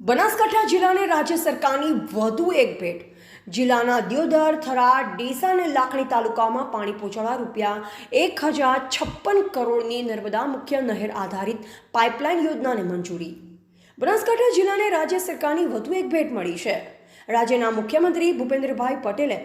બનાસકાંઠા જિલ્લાને રાજ્ય સરકારની વધુ એક ભેટ. જિલ્લાના દિયોદર, થરાદ, ડીસા અને લાખણી તાલુકામાં પાણી પહોંચાડવા રૂપિયા એક હજાર છપ્પન કરોડની નર્મદા મુખ્ય નહેર આધારિત પાઇપલાઇન યોજનાને મંજૂરી. બનાસકાંઠા જિલ્લાને રાજ્ય સરકારની વધુ એક ભેટ મળી છે. રાજ્યના મુખ્યમંત્રી ભૂપેન્દ્રભાઈ પટેલે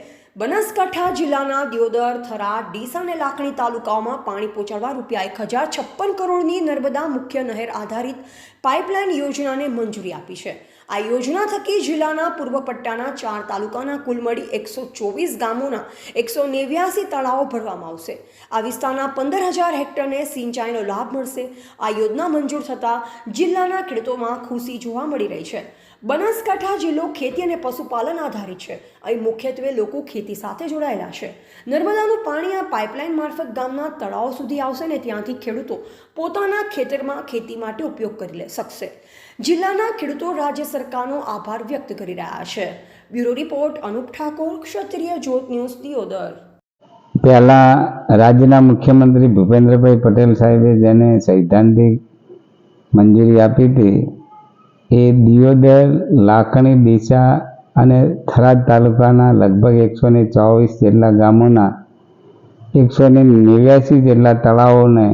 બનાસકાંઠા જિલ્લાના દિયોદર થરા ડીસા અને લાખણી તાલુકાઓમાં પાણી પહોંચાડવા રૂપિયા એક હજાર છપ્પન કરોડની નર્મદા મુખ્ય નહેર આધારિત પાઇપલાઇન યોજનાને મંજૂરી આપી છે. આ યોજના થકી જિલ્લાના પૂર્વ પટ્ટાના ચાર તાલુકાના કુલ મળી એકસો ચોવીસ ગામોના એકસો નેવ્યાસી તળાવો ભરવામાં આવશે. આ વિસ્તારના પંદર હજાર હેક્ટરને સિંચાઈનો લાભ મળશે. આ યોજના મંજૂર થતાં જિલ્લાના ખેડૂતોમાં ખુશી જોવા મળી રહી છે. બનાસકાંઠા જિલ્લો ખેતી અને પશુપાલન આધારિત છે. અહીં મુખ્યત્વે લોકો ખેતી સાથે જોડાયેલા છે. નર્મદાનું પાણી આ પાઇપલાઇન મારફત ગામના તળાવ સુધી આવશે ને ત્યાંથી ખેડૂતો પોતાના ખેતરમાં ખેતી માટે ઉપયોગ કરી લે શકશે. જિલ્લાના ખેડૂતો રાજ્ય સરકારનો આભાર વ્યક્ત કરી રહ્યા છે. Bureau report, Anup Thakor, Kshatriya Jyot news, Deodar. પહેલાં રાજ્યના મુખ્યમંત્રી ભૂપેન્દ્રભાઈ પટેલ સાહેબે જેને સૈદ્ધાંતિક મંજૂરી આપી હતી એ દિયોદર, લાખણી ડીસા અને થરાદ તાલુકાના લગભગ એકસો ને ચોવીસ જેટલા ગામોના એકસો ને નેવ્યાસી જેટલા તળાવોને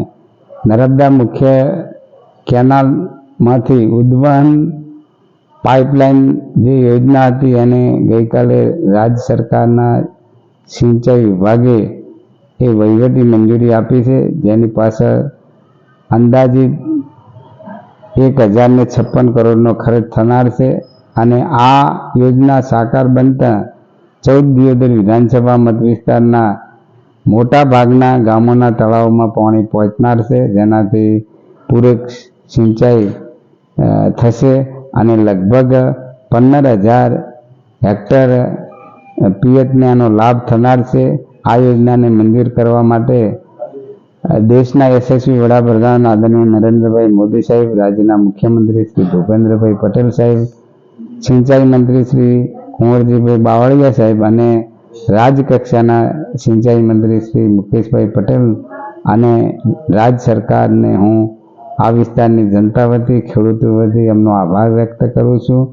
નર્મદા મુખ્ય કેનાલમાંથી ઉદ્વહન પાઇપલાઇન જે યોજના હતી એને ગઈકાલે રાજ્ય સરકારના સિંચાઈ વિભાગે એ વહીવટી મંજૂરી આપી છે. જેની પાછળ અંદાજિત એક હજારને છપ્પન કરોડનો ખર્ચ થનાર છે અને આ યોજના સાકાર બનતા ચૌદ દિયોદર વિધાનસભા મત વિસ્તારના મોટા ભાગના ગામોના તળાવોમાં પાણી પહોંચનાર છે. જેનાથી પૂરક સિંચાઈ થશે અને લગભગ પંદર હજાર હેક્ટર પિયતને આનો લાભ થનાર છે. આ યોજનાને મંજૂર કરવા માટે દેશના યશસ્વી વડાપ્રધાન આદરણીય નરેન્દ્રભાઈ મોદી સાહેબ, રાજ્યના મુખ્યમંત્રી શ્રી ભૂપેન્દ્રભાઈ પટેલ સાહેબ, સિંચાઈ મંત્રી શ્રી કુંવરજીભાઈ બાવળિયા સાહેબ અને રાજકક્ષાના સિંચાઈ મંત્રી શ્રી મુકેશભાઈ પટેલ અને રાજ્ય સરકારને હું આ વિસ્તારની જનતા વતી, ખેડૂતો વતી એમનો આભાર વ્યક્ત કરું છું.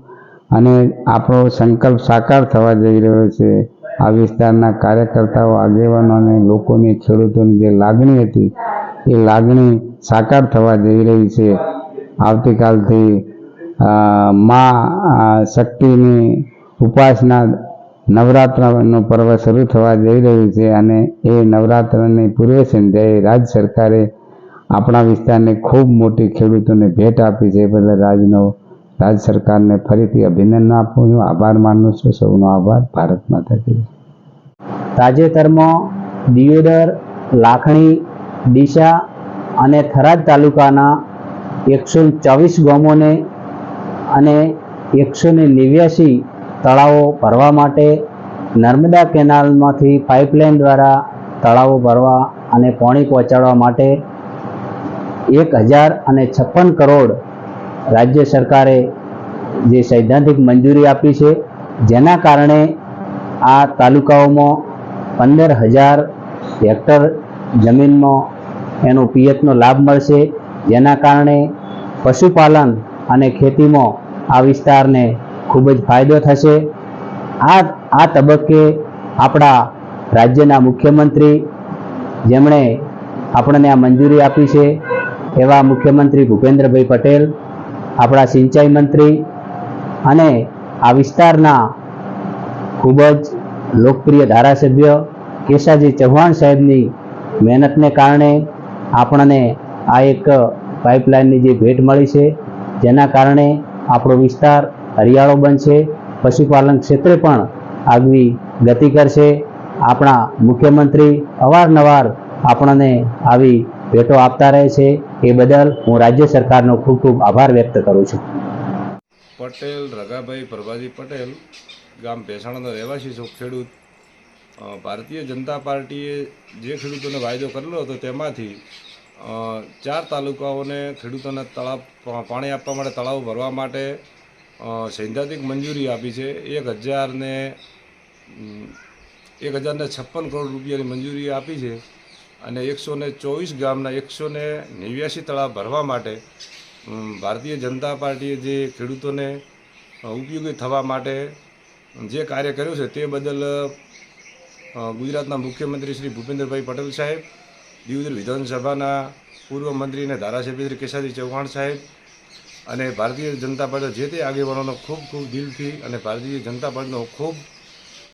અને આપણો સંકલ્પ સાકાર થવા જઈ રહ્યો છે આ વિસ્તારના કાર્યકર્તાઓ, આગેવાનો અને લોકોની ખેડૂતોની જે લાગણી હતી, એ લાગણી સાકાર થવા જઈ રહી છે. આવતીકાલથી મા શક્તિની ઉપાસના નવરાત્રનું પર્વ શરૂ થવા જઈ રહ્યું છે અને એ નવરાત્રની પૂર્વ સંધ્યાએ રાજ્ય સરકારે આપણા વિસ્તારને ખૂબ મોટી ખેડૂતોને ભેટ આપી છે. બદલ રાજનો રાજ્ય સરકારને ફરીથી અભિનંદન આપું છું. આભાર માનું છું. સૌનો આભાર. ભારત માતા કી તાજેતરમાં દિયોદર, લાખણી, ડીસા અને થરાદ તાલુકાના એકસો ચોવીસ ગામોને અને એકસો ને નેવ્યાસી તળાવો ભરવા માટે નર્મદા કેનાલમાંથી પાઇપલાઇન દ્વારા તળાવો ભરવા અને પાણી પહોંચાડવા માટે એક હજાર અને છપ્પન કરોડ રાજ્ય સરકારે જે સૈદ્ધાંતિક મંજૂરી આપી છે, જેના કારણે આ તાલુકાઓમાં પંદર હજાર હેક્ટર જમીનમાં એનો પિયતનો લાભ મળશે, જેના કારણે પશુપાલન અને ખેતીમાં આ વિસ્તારને ખૂબ જ ફાયદો થશે. આ આ તબક્કે આપણા રાજ્યના મુખ્યમંત્રી જેમણે આપણને આ મંજૂરી આપી છે, એવા મુખ્યમંત્રી ભૂપેન્દ્રભાઈ પટેલ આપણા સિંચાઈ મંત્રી અને આ વિસ્તારના ખૂબ જ લોકપ્રિય ધારાસભ્ય કેશાજી ચૌહાણ સાહેબની મહેનતને કારણે આપણને આ એક પાઇપલાઇનની જે ભેટ મળી છે, જેના કારણે આપણો વિસ્તાર હરિયાળો બનશે. પશુપાલન ક્ષેત્રે પણ આગવી ગતિ કરશે. આપણા મુખ્યમંત્રી અવારનવાર આપણને આવી ભેટો આપતા રહે છે. એ બદલ હું રાજ્ય સરકારનો ખૂબ ખૂબ આભાર વ્યક્ત કરું છું. પટેલ, રઘાભાઈ, પ્રભાજી પટેલ, ગામ ભેસાણાનો રહેવાસી છું, ખેડૂત. ભારતીય જનતા પાર્ટીએ જે ખેડૂતોને વાયદો કરેલો હતો તેમાંથી ચાર તાલુકાઓને ખેડૂતોને તળાવ પાણી આપવા માટે તળાવ ભરવા માટે સૈદ્ધાંતિક મંજૂરી આપી છે. એક હજારને એક હજારને છપ્પન કરોડ રૂપિયાની મંજૂરી આપી છે. અને એકસો ને ચોવીસ ગામના એકસો ને નેવ્યાસી તળાવ ભરવા માટે ભારતીય જનતા પાર્ટીએ જે ખેડૂતોને ઉપયોગી થવા માટે જે કાર્ય કર્યું છે તે બદલ ગુજરાતના મુખ્યમંત્રી શ્રી ભૂપેન્દ્રભાઈ પટેલ સાહેબ દીવદર વિધાનસભાના પૂર્વ મંત્રી અને ધારાસભ્ય શ્રી કેશાજી ચૌહાણ સાહેબ અને ભારતીય જનતા પાર્ટી જે તે આગેવાનોનો ખૂબ ખૂબ દિલથી અને ભારતીય જનતા પાર્ટીનો ખૂબ